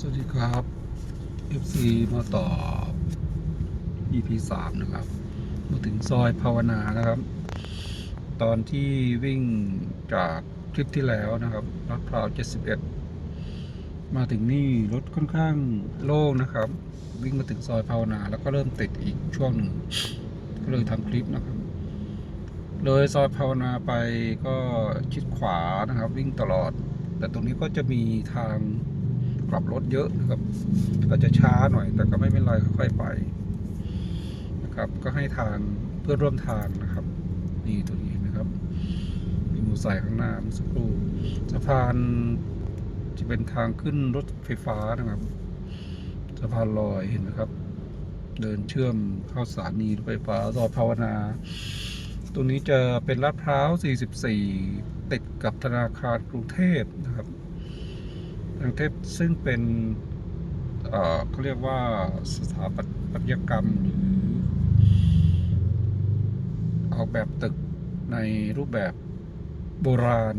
สวัสดีครับ FC มาต่อ EP 3นะครับ มาถึงซอยภาวนานะครับ ตอนที่วิ่งจากคลิปที่แล้วนะครับลาดพราว 71 มาถึงนี่รถค่อนข้างโล่งนะครับ วิ่งมาถึงซอยภาวนา แล้วก็เริ่มติดอีกช่วงหนึ่งก็เลยทำคลิปนะครับ เลยซอยภาวนาไปก็ชิดขวานะครับ วิ่งตลอด แต่ตรงนี้ก็จะมีทาง กลับรถเยอะนะครับก็จะช้าหน่อย แต่ก็ไม่เป็นไรค่อยๆไปนะครับ ก็ให้ทางเพื่อนร่วมทางนะครับ นี่ตรงนี้นะครับ มีมอเตอร์ไซค์ข้างหน้าเมื่อสักครู่สะพานจะเป็นทางขึ้นรถไฟฟ้านะครับสะพานลอยเห็นไหมครับ เดินเชื่อมเข้าสถานีรถไฟฟ้าซอยภาวนา ตรงนี้จะเป็นลาดพร้าว 44 ติดกับธนาคารกรุงเทพนะครับ กรุงเทพซึ่งเป็นเขาเรียกว่าสถาปัตยกรรมหรือออกแบบตึกในรูปแบบโบราณ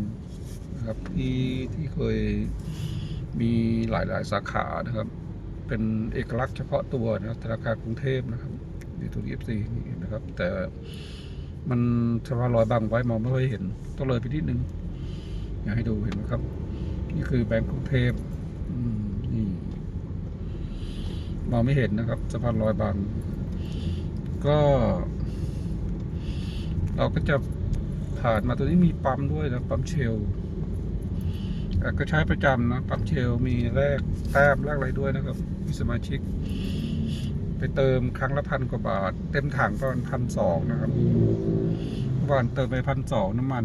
นะครับที่ที่เคยมีหลาย ๆ สาขานะครับ เป็นเอกลักษณ์เฉพาะตัวนะธนาคารกรุงเทพนะครับนี่ตัว FC นี่นะครับ แต่มันสะพานลอยบังไว้มองไม่ค่อยเห็นต้องเลยไปนิดนึง อยากให้ดูเห็นไหมครับ นี่คือแบงก์กรุงเทพมนี่มองไม่เห็นนะครับสะพานลอยบาง ก็ เราก็จะผ่านมาตัวนี้มีปั๊มด้วยนะปั๊มเชลลอะก็ใช้ประจำนะปั๊มเชลมีแลกแต้มแลกอะไรด้วยนะครับมีสมาชิก ไปเติมครั้งละพันกว่าบาท เต็มถังประมาณพันสองนะครับวานเติมไปพันสองน้ำมัน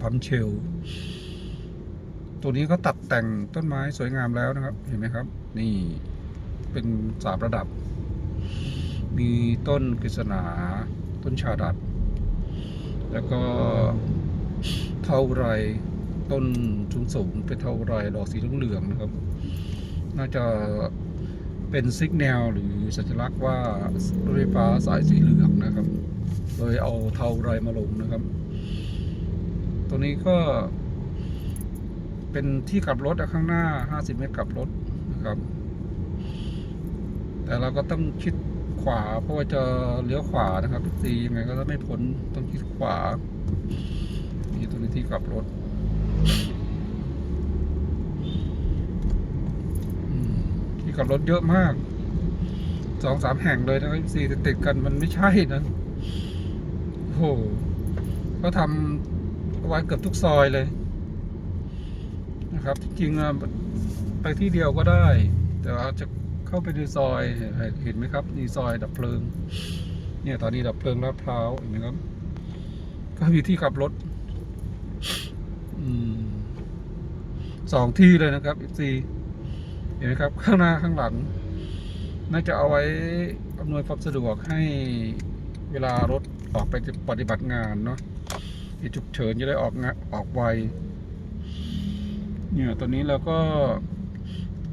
ปั๊มเชลล ตัวนี้ก็ตัดแต่งต้นไม้สวยงามแล้วนะครับ เห็นไหมครับ นี่เป็นสามระดับ มีต้นกฤษณา ต้นชาดัด แล้วก็เท่าไรต้นสูงสูงเป็นเท่าไรดอกสีเหลืองนะครับ น่าจะเป็นซิกแนลหรือสัญลักษณ์ว่ารถไฟฟ้าสายสีเหลืองนะครับ เลยเอาเท่าไรมาลงนะครับ ตัวนี้ก็ เป็นที่กลับรถข้างหน้า 50 เมตรกลับรถนะครับ แต่เราก็ต้องชิดขวา เพราะว่าจะเลี้ยวขวานะครับตียังไงก็ไม่พ้นต้องชิดขวานี่ตัวนี้ที่กลับรถที่กลับรถเยอะมากสองสามแห่งเลยนะครับสี่ติดกันมันไม่ใช่นะโอ้โหก็ทำไว้เกือบทุกซอยเลย ครับจริงๆไปที่เดียวก็ได้ แต่อาจจะเข้าไปในซอยเห็นไหมครับนี่ซอยดับเพลิง เนี่ยตอนนี้ดับเพลิงลาดพร้าวเห็นไหมครับ ก็มีที่ขับรถอสองที่เลยนะครับซีเห็นไหมครับ ข้างหน้าข้างหลัง น่าจะเอาไว้อำนวยความสะดวกให้เวลารถออกไปปฏิบัติงานเนาะที่ฉุกเฉินจะได้ออกงะออกไว เนี่ยตอนนี้เราก็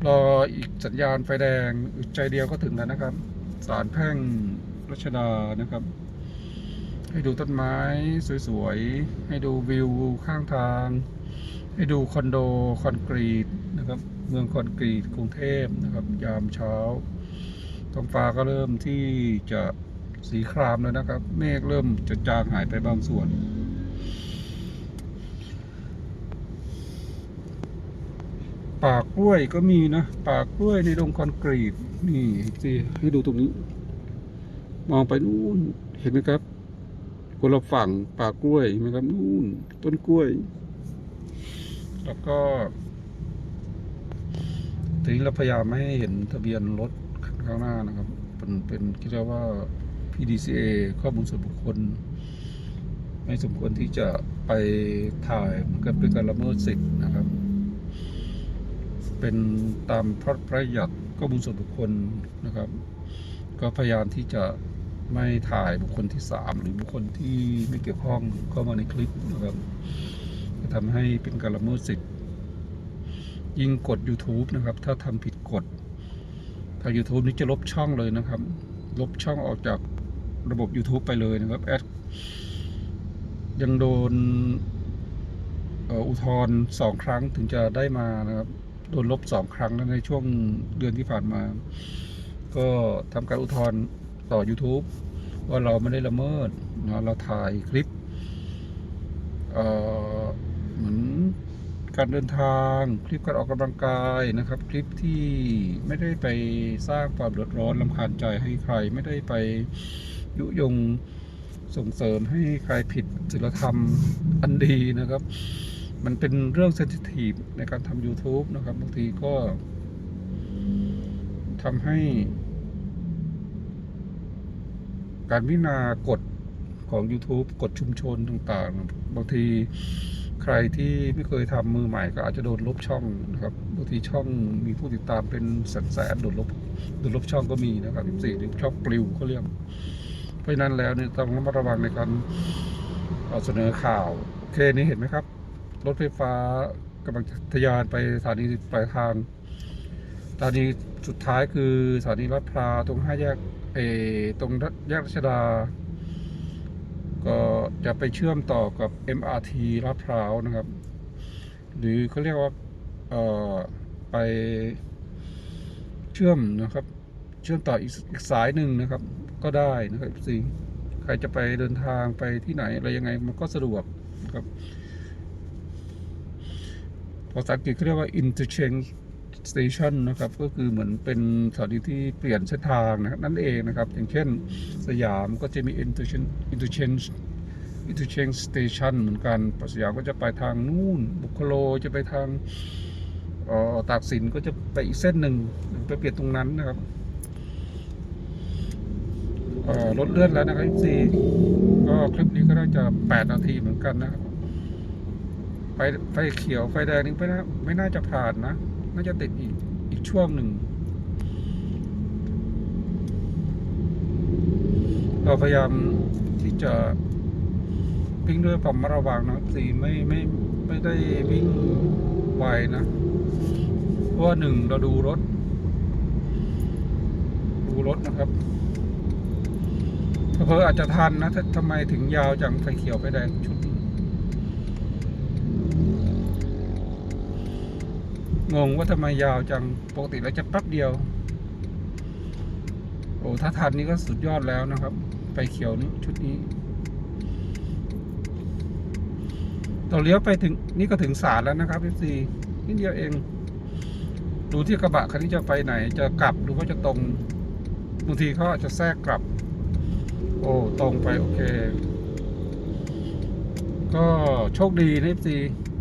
รออีกสัญญาณไฟแดงอึดใจเดียวก็ถึงแล้วนะครับ สารแพ่งรัชดานะครับ ให้ดูต้นไม้สวยๆ ให้ดูวิวข้างทาง ให้ดูคอนโดคอนกรีตนะครับ เมืองคอนกรีตกรุงเทพนะครับ ยามเช้าท้องฟ้าก็เริ่มที่จะสีครามแล้วนะครับ เมฆเริ่มจะจางหายไปบางส่วน ป่ากล้วยก็มีนะป่ากล้วยในดงคอนกรีตนี่สิให้ดูตรงนี้ มองไปนู่นเห็นไหมครับคนละฝั่งป่ากล้วยเห็นไหมครับนู่น ต้นกล้วย แล้วก็ทีนี้เราพยายามไม่ให้เห็นทะเบียนรถข้างหน้านะครับ เป็นเป็นคิดว่า PDCA ข้อมูลส่วนบุคคล ไม่สมควรที่จะไปถ่ายเหมือนกับเป็นการละเมิดสิทธิ์นะครับ เป็นตามพระประหยัดข้อมูลส่วนบุคคลนะครับ ก็พยายามที่จะไม่ถ่ายบุคคลที่สามหรือบุคคลที่ไม่เกี่ยวข้องเข้ามาในคลิปนะครับจะทำให้เป็นการละเมิดสิทธิ์ยิ่งกด YouTube นะครับ ถ้าทำผิดกฎทาง YouTube นี่จะลบช่องเลยนะครับ ลบช่องออกจากระบบ YouTube ไปเลยนะครับแอดยังโดนอุทธรณ์สองครั้งถึงจะได้มานะครับ โดนลบสองครั้งแล้วในช่วงเดือนที่ผ่านมา ก็ทำการอุทธรณ์ต่อ YouTube ว่าเราไม่ได้ละเมิดนะเราถ่ายคลิปเอ่อเหมือนการเดินทางคลิปการออกกำลังกายนะครับ คลิปที่ไม่ได้ไปสร้างความเดือดร้อนลำคาญใจให้ใครไม่ได้ไปยุยงส่งเสริมให้ใครผิดศีลธรรมอันดีนะครับ มันเป็นเรื่องเซนซิทีฟในการทำ YouTube นะครับบางทีก็ทำให้ การพิจารณากฎของ YouTube กฎชุมชนต่างๆ บางทีใครที่ไม่เคยทำมือใหม่ก็อาจจะโดนลบช่องนะครับบางทีช่องมีผู้ติดตามเป็นแสนๆโดนลบโดนลบช่องก็มีนะครับสี่หรือช่องปลิวเขาเรียกเพราะนั้นแล้วเนี่ยต้องระมัดระวังในการเาเสนอข่าวโอเคนี้เห็นไหมครับ รถไฟฟ้ากำลังทะยานไปสถานีปลายทางสถานีสุดท้ายคือสถานีลาดพร้าวตรงห้าแยกเออตรงแยกรัชดา ก็จะไปเชื่อมต่อกับ MRT ลาดพร้าวนะครับ หรือเขาเรียกว่าเอ่อไปเชื่อมนะครับ เชื่อมต่ออีกอีกสายหนึ่งนะครับ ก็ได้นะครับสิใครจะไปเดินทางไปที่ไหนอะไรยังไงมันก็สะดวกนะครับ ภาษาอังกฤษเขาเรียกว่า interchange station นะครับก็คือเหมือนเป็นสถานีที่เปลี่ยนเส้นทางนะครับนั่นเองนะครับ อย่างเช่นสยามก็จะมี interchange interchange interchange station เหมือนกันสยามก็จะไปทางนู่น บุคโลจะไปทางออตากสินก็จะไปอีกเส้นหนึ่งไปเปลี่ยนตรงนั้นนะครับรถเลื่อนแล้วนะครับซีก็คลิปนี้ก็น่าจะ 8 นาทีเหมือนกันนะครับ ไฟไฟเขียวไฟแดงนี่ไม่น่าไม่น่าจะผ่านนะ น่าจะติดอีกอีกช่วงหนึ่ง เราพยายามที่จะวิ่งด้วยความระมัดระวังนะสีไม่ไม่ไม่ได้วิ่งไวนะ เพราะว่าหนึ่งเราดูรถ ดูรถนะครับเพิ่อาจจะทันนะทำไมถึงยาวจังไฟเขียวไฟแดงชุด งงว่าทำไมยาวจัง ปกติเราจะแป๊บเดียว โอ้ถ้าทันนี่ก็สุดยอดแล้วนะครับไฟเขียวนี้ชุดนี้เราเลี้ยวไปถึงนี่ก็ถึงศาลแล้วนะครับพี่ซีนิดเดียวเอง ดูที่กระบะคันนี้จะไปไหน จะกลับหรือว่าจะตรงบางทีเขาอาจจะแทรกกลับ โอ้ตรงไปโอเค ก็โชคดีนะซี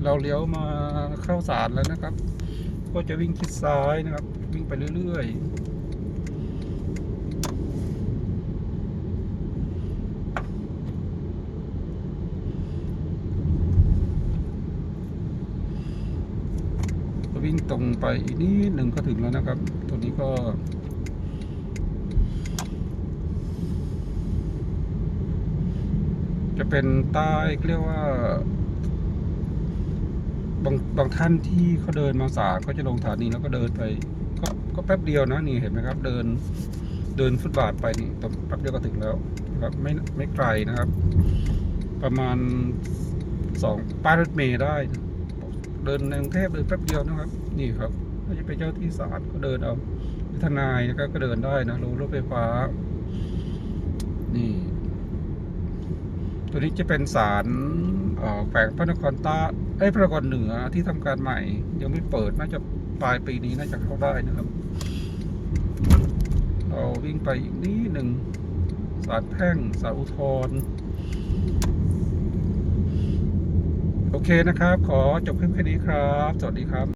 เราเลี้ยวมาเข้าสารแล้วนะครับ ก็จะวิ่งชิดซ้ายนะครับ วิ่งไปเรื่อยๆ วิ่งตรงไปอีกนิดหนึ่งก็ถึงแล้วนะครับ ตัวนี้ก็จะเป็นใต้เรียกว่า บางบางท่านที่เขาเดินมาสารก็จะลงสถานีแล้วก็เดินไป ก็ก็แป๊บเดียวนะนี่เห็นไหมครับ เดินเดินฟุตบาทไปนี่แป๊บเดียวก็ถึงแล้วครับไม่ไม่ไกลนะครับ ประมาณสองป้ายรถเมย์ได้ เดินในกรุงเทพเดินแป๊บเดียวนะครับ นี่ครับถ้าจะไปเจ้าที่ศาลก็เดินเอาทนายนะครับก็เดินได้นะลงรถไฟฟ้า นี่ ตัวนี้จะเป็นศาลแขวงพระนครใต้ ไอ้ประนครเหนือที่ทำการใหม่ ยังไม่เปิดน่าจะปลายปีนี้น่าจะเข้าได้นะครับ เราวิ่งไปอีกนิดหนึ่งสาดแพ่งสาอุทธรโอเคนะครับ ขอจบคลิปแค่นี้ครับ สวัสดีครับ